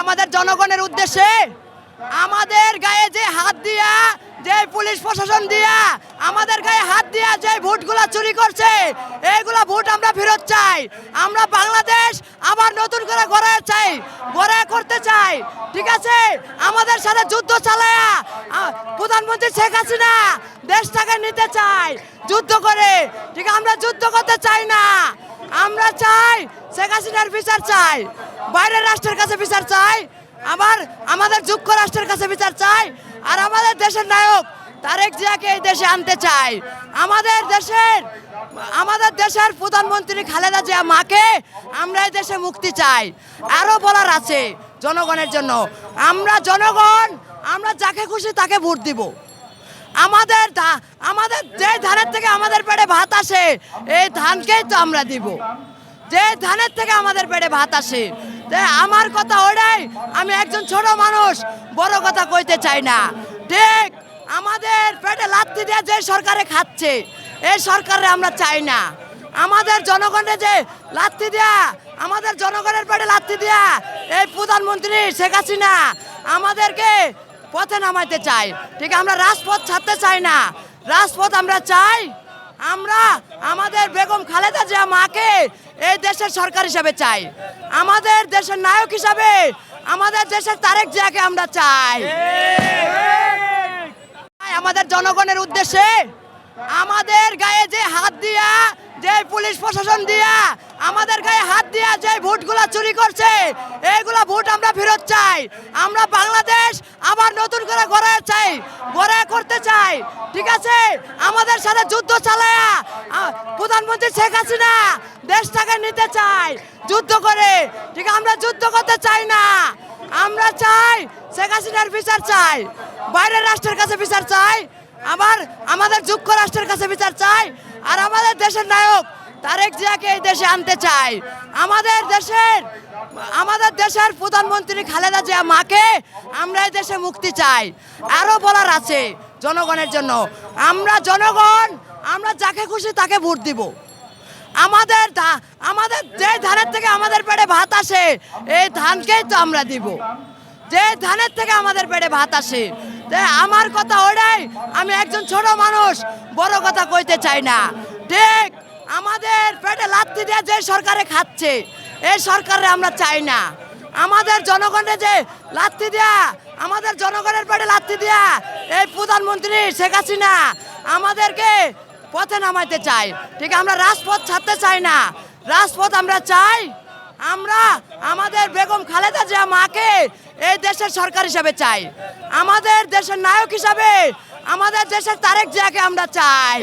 আমাদের জনগণের উদ্দেশ্যে আমাদের গায়ে যে হাত দিয়া, যে পুলিশ প্রশাসন দিয়া, আমাদের গায়ে হাত দিয়া যে ভোটগুলা চুরি করছে, এইগুলা ভোট আমরা ফেরত চাই। আমরা বাংলাদেশ আবার নতুন করে গড়ে চাই, গড়ে করতে চাই। ঠিক আছে? আমাদের সাথে যুদ্ধ চালায়া প্রধানমন্ত্রী শেখ হাসিনা দেশটাকে নিতে চাই যুদ্ধ করে। ঠিক? আমরা যুদ্ধ করতে চাই না। আমরা চাই শেখ হাসিনার বিচার চাই। বাইরের রাষ্ট্রের কাছে বিচার চাই। আবার আমাদের যুক্তরাষ্ট্রের কাছে বিচার চাই। আর আমাদের দেশের নায়ক তারেক জিয়াকে এই দেশে আনতে চাই। আমাদের দেশের আমাদের দেশের প্রধানমন্ত্রী খালেদা জিয়া মাকে আমরা এই দেশে মুক্তি চাই। আরও বলার আছে জনগণের জন্য। আমরা জনগণ, আমরা যাকে খুশি তাকে ভোট দিব। আমাদের আমাদের যে ধানের থেকে আমাদের পেটে ভাত আসে, এই ধানকেই তো আমরা দিব। যে ধানের থেকে আমাদের পেটে ভাত আসে আমার কথা ওটাই আমি একজন ছোট মানুষ, বড় কথা কইতে চাই না। ঠিক আমাদের পেটে লাত্তি দিয়ে যে সরকারে খাচ্ছে এই সরকারে আমরা চাই না। আমাদের জনগণের যে লাত্তি দেয়া, আমাদের জনগণের পেটে লাত্তি দেয়া, এই প্রধানমন্ত্রী শেখ হাসিনা আমাদেরকে পথে নামাইতে চাই ঠিক, আমরা রাজপথ ছাড়তে চাই না। রাজপথ আমরা চাই আমরা আমাদের বেগম খালেদা জিয়া মাকে এই দেশের সরকার হিসাবে চাই। আমাদের দেশের নায়ক হিসাবে আমাদের দেশের তারেক জিয়াকে আমরা চাই। আমাদের জনগণের উদ্দেশ্যে আমাদের গায়ে যে হাত দিয়া, যে পুলিশ প্রশাসন দিয়া, আমাদের গায়ে হাত দিয়া যে ভোটগুলা চুরি করছে, এইগুলা ভোট আমরা ফেরত চাই। আমরা বাংলাদেশ আবার নতুন করে গড়ে চাই, গড়ে করতে চাই। ঠিক আছে? আমাদের সাথে যুদ্ধ চালায়া প্রধানমন্ত্রী শেখ হাসিনা দেশটাকে নিতে চাই যুদ্ধ করে। ঠিক? আমরা যুদ্ধ করতে চাই না। আমরা চাই শেখ হাসিনার বিচার চাই, বাইরের রাষ্ট্রের কাছে বিচার চাই, আবার আমাদের যুক্ত রাষ্ট্রের কাছে বিচার চাই, আর আমাদের দেশের নায়ক তারেক জিয়াকে এই দেশে আনতে চাই। আমাদের দেশের আমাদের দেশের প্রধানমন্ত্রী খালেদা জিয়া মাকে আমরা এই দেশে মুক্তি চাই। আরও বলার আছে জনগণের জন্য। আমরা জনগণ, আমরা যাকে খুশি তাকে ভোট দিব। আমাদের আমাদের যে ধানের থেকে আমাদের পেটে ভাত আসে, এই ধানকেই তো আমরা দিব। যে ধানের থেকে আমাদের পেটে ভাত আসে আমার কথা ওটাই আমি একজন ছোট মানুষ, বড় কথা কইতে চাই না। ঠিক আমাদের পেটে লাত্তি দিয়ে যে সরকারে খাচ্ছে এই সরকারে আমরা চাই না। আমাদের জনগণের যে লাত্তি দেয়া, আমাদের জনগণের পেটে লাত্তি দেয়া এই প্রধানমন্ত্রী শেখ হাসিনা আমাদেরকে পথে নামাইতে চাই ঠিক? আমরা রাজপথ ছাড়তে চাই না। রাজপথ আমরা চাই, আমরা আমাদের বেগম খালেদা জিয়া মাকে এই দেশের সরকার হিসাবে চাই। আমাদের দেশের নায়ক হিসাবে আমাদের দেশের তারেক জিয়াকে আমরা চাই।